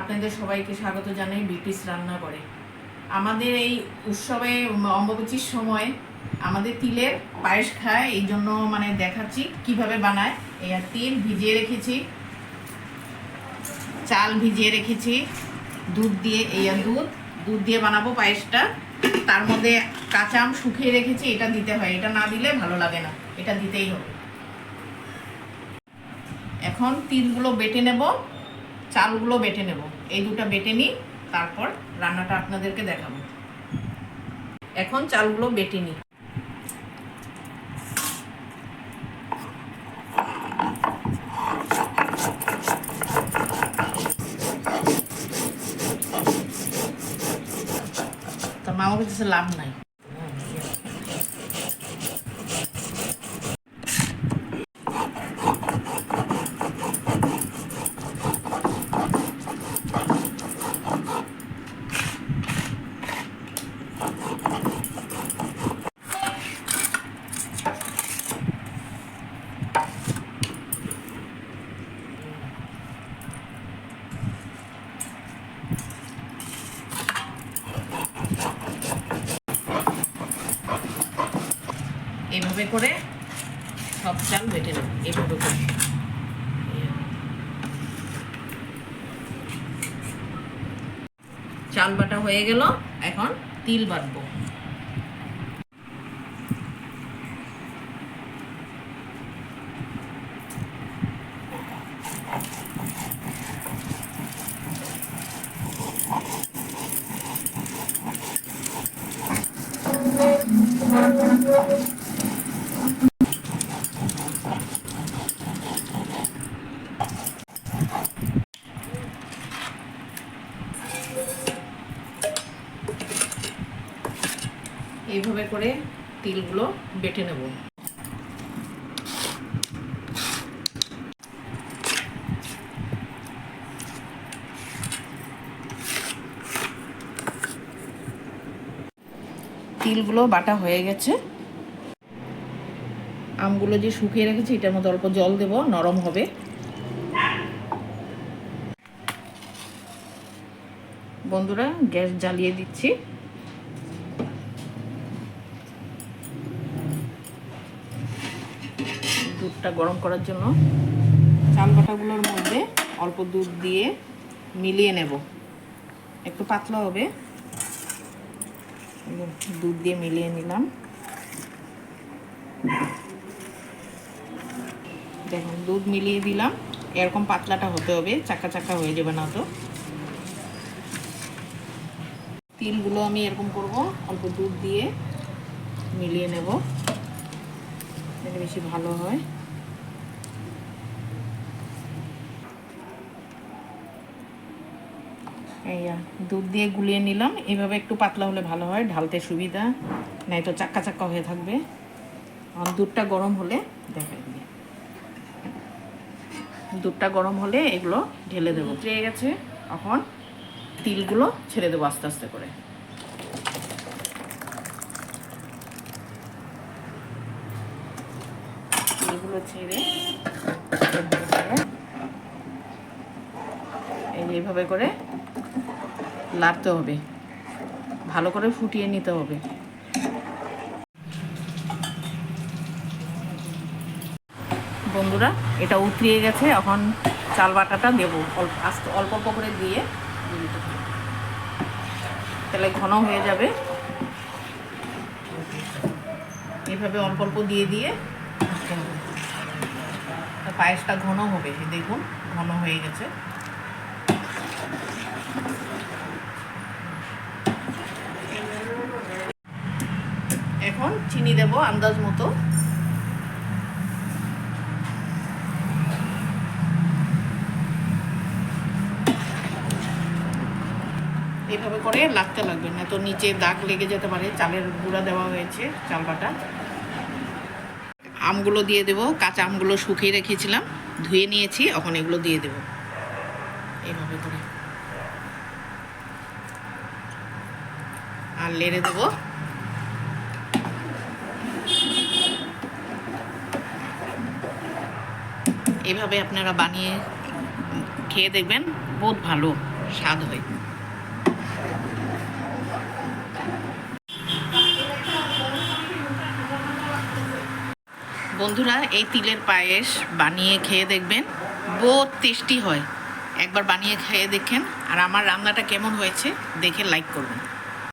আপনাদের সবাইকে স্বাগত জানাই ব্রিটিশ রান্না করে আমাদের এই উৎসবে অম্বুবাচীর সময় আমাদের তিলের পায়েস খায়, এই জন্য মানে দেখাচ্ছি কীভাবে বানায়। এই আর তিল ভিজিয়ে রেখেছি, চাল ভিজিয়ে রেখেছি, দুধ দিয়ে, এই আর দুধ। দুধ দিয়ে বানাবো পায়েসটা। তার মধ্যে কাঁচা আম শুকিয়ে রেখেছি, এটা দিতে হয়। এটা না দিলে ভালো লাগে না, এটা দিতেই হবে। এখন তিলগুলো বেটে নেব। চালগুলো বেটে নেব। এই দুটো বেটে নিই, তারপর রান্নাটা আপনাদেরকে দেখাবো। এখন চালগুলো বেটে নিই। তো মা আমার কাছে লাভ নাই। এভাবে করে সব চাল বেটে নেব এভাবে করে। চাল বাটা হয়ে গেল, এখন তিল বাটবো। এইভাবে করে তিলগুলো বেটে নেব। তিলগুলো বাটা হয়ে গেছে। আমগুলো যে শুকিয়ে রেখেছি, এটার মধ্যে অল্প জল দেব, নরম হবে। বন্ধুরা, গ্যাস জ্বালিয়ে দিচ্ছি। দুধটা গরম করার জন্য চাল বাটাগুলোর মধ্যে অল্প দুধ দিয়ে মিলিয়ে নেব। একটু পাতলা হবে। দুধ দিয়ে মিলিয়ে নিলাম। দেখুন, দুধ মিলিয়ে দিলাম। এরকম পাতলাটা হতে হবে, চাকা চাকা হয়ে যাবে না তো। তিলগুলো আমি এরকম করব অল্প দুধ দিয়ে মিলিয়ে নেব এটা বেশি ভালো হয়। এই আর, দুধ দিয়ে গুলিয়ে নিলাম এইভাবে একটু পাতলা হলে ভালো হয় ঢালতে সুবিধা নাই তো চাক্কা চাক্কা হয়ে থাকবে। আর দুধটা গরম হলে দেখাই দিয়ে দুধটা গরম হলে এগুলো ঢেলে দেবো। চেয়ে গেছে। এখন তিলগুলো ছেড়ে দেবো আস্তে আস্তে করে। এগুলো ছেড়ে এইভাবে করে লাড়তে হবে। ভালো করে ফুটিয়ে নিতে হবে। বন্ধুরা, এটা উতরিয়ে গেছে, এখন চাল বাটাটা দেবো। অল্প আস্তে অল্প অল্প করে দিয়ে। তাহলে ঘন হয়ে যাবে। এইভাবে অল্প অল্প দিয়ে দিয়ে পায়েসটা ঘন হবে দেখুন, ঘন হয়ে গেছে। এখন চিনি দেব আন্দাজ মতো। এইভাবে করে লাগতে লাগবে না। তো নিচে দাগ লেগে যেতে পারে। চালের গুঁড়া দেওয়া হয়েছে চাল বাটা। আমগুলো দিয়ে দেবো। কাঁচা আমগুলো শুকিয়ে রেখেছিলাম। ধুয়ে নিয়েছি। এখন এগুলো দিয়ে দেবো। এইভাবে করে। আর লেড়ে দেবো। এভাবে আপনারা বানিয়ে খেয়ে দেখবেন। বহুত ভালো স্বাদ হয়। বন্ধুরা, এই তিলের পায়েস বানিয়ে খেয়ে দেখবেন বহুত টেস্টি হয়। একবার বানিয়ে খেয়ে দেখেন, আর আমার রান্নাটা কেমন হয়েছে, দেখে লাইক করবেন।